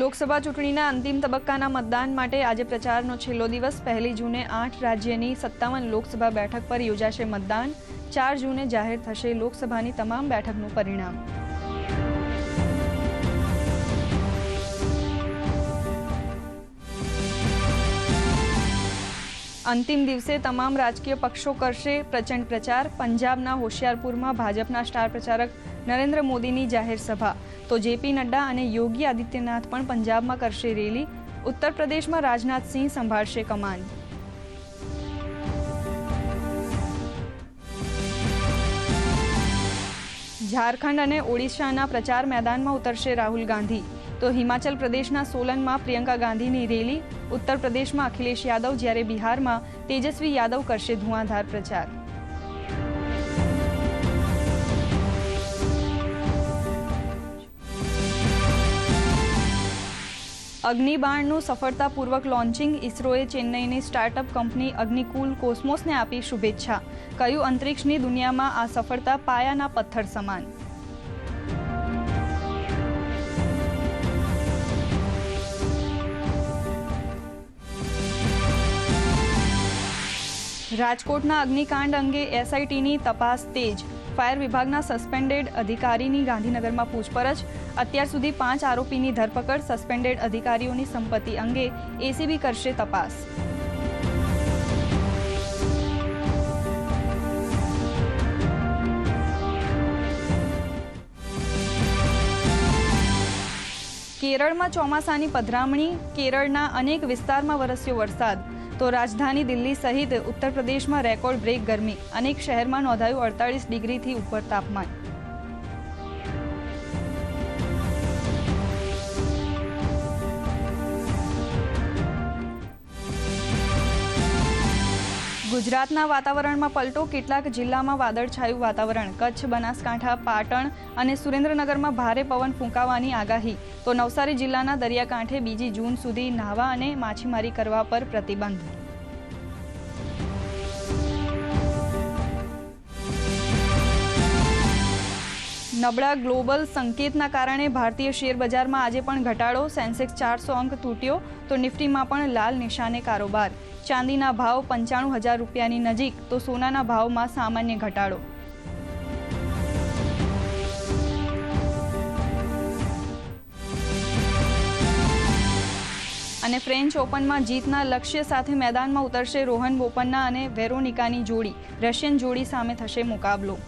લોકસભા ચૂંટણીના અંતિમ તબક્કાના મતદાન માટે આજે પ્રચારનો છેલ્લો દિવસ. પહેલી જૂને આઠ રાજ્યની સત્તાવન લોકસભા બેઠક પર યોજાશે મતદાન. ચાર જૂને જાહેર થશે લોકસભાની તમામ બેઠકનું પરિણામ. અંતિમ દિવસે તમામ રાજકીય પક્ષો કરશે પ્રચંડ પ્રચાર. પંજાબના હોશિયારપુરમાં ભાજપના સ્ટાર પ્રચારક નરેન્દ્ર મોદીની જાહેર સભા. તો જેપી નડ્ડા અને યોગી આદિત્યનાથ પણ પંજાબમાં કરશે રેલી. ઉત્તર પ્રદેશમાં રાજનાથસિંહ સંભાળશે કમાન ઝારખંડ અને ઓડિશાના પ્રચાર મેદાનમાં ઉતરશે રાહુલ ગાંધી. તો હિમાચલ પ્રદેશના સોલનમાં પ્રિયંકા ગાંધીની રેલી. ઉત્તર પ્રદેશમાં અખિલેશ યાદવ જ્યારે બિહારમાં તેજસ્વી યાદવ કરશે ધુઆંધાર પ્રચાર. અગ્નિબાણનું સફળતાપૂર્વક લોન્ચિંગ ઇસરોએ ચેન્નઈની સ્ટાર્ટઅપ કંપની અગ્નિકુલ કોસ્મોસને આપી શુભેચ્છા. કહ્યું અંતરિક્ષની દુનિયામાં આ સફળતા પાયાના પથ્થર સમાન? રાજકોટના અગ્નિકાંડ અંગે એસઆઈટીની તપાસ તેજ ફાયર વિભાગના સસ્પેન્ડેડ અધિકારીની ગાંધીનગરમાં પૂછપરછ. અત્યાર સુધી પાંચ આરોપીની ધરપકડ સસ્પેન્ડેડ અધિકારીઓની સંપત્તિ અંગે એસીબી કરશે તપાસ. કેરળમાં ચોમાસાની પધરામણી, કેરળના અનેક વિસ્તારમાં વરસ્યો વરસાદ. તો રાજધાની દિલ્હી સહિત ઉત્તર પ્રદેશમાં રેકોર્ડ બ્રેક ગરમી. અનેક શહેરમાં નોંધાયું અડતાળીસ ડિગ્રીથી ઉપર તાપમાન. ગુજરાતના વાતાવરણમાં પલટો. કેટલાક જિલ્લામાં વાદળછાયું વાતાવરણ, કચ્છ, બનાસકાંઠા, પાટણ અને સુરેન્દ્રનગરમાં ભારે પવન ફૂંકાવાની આગાહી. તો નવસારી જિલ્લાના દરિયાકાંઠે બીજી જૂન સુધી નાહવા અને માછીમારી કરવા પર પ્રતિબંધ. નબળા ગ્લોબલ સંકેતના કારણે ભારતીય શેર બજારમાં આજે પણ ઘટાડો. સેન્સેક્સ ચારસો અંક તૂટ્યો તો નિફ્ટીમાં પણ લાલ નિશાને કારોબાર. ચાંદીના ભાવ પંચાણું હજાર રૂપિયાની નજીક તો સોનાના ભાવમાં સામાન્ય ઘટાડો. અને ફ્રેન્ચ ઓપનમાં જીતના લક્ષ્ય સાથે મેદાનમાં ઉતરશે રોહન બોપન્ના અને વેરોનિકાની જોડી. રશિયન જોડી સામે થશે મુકાબલો.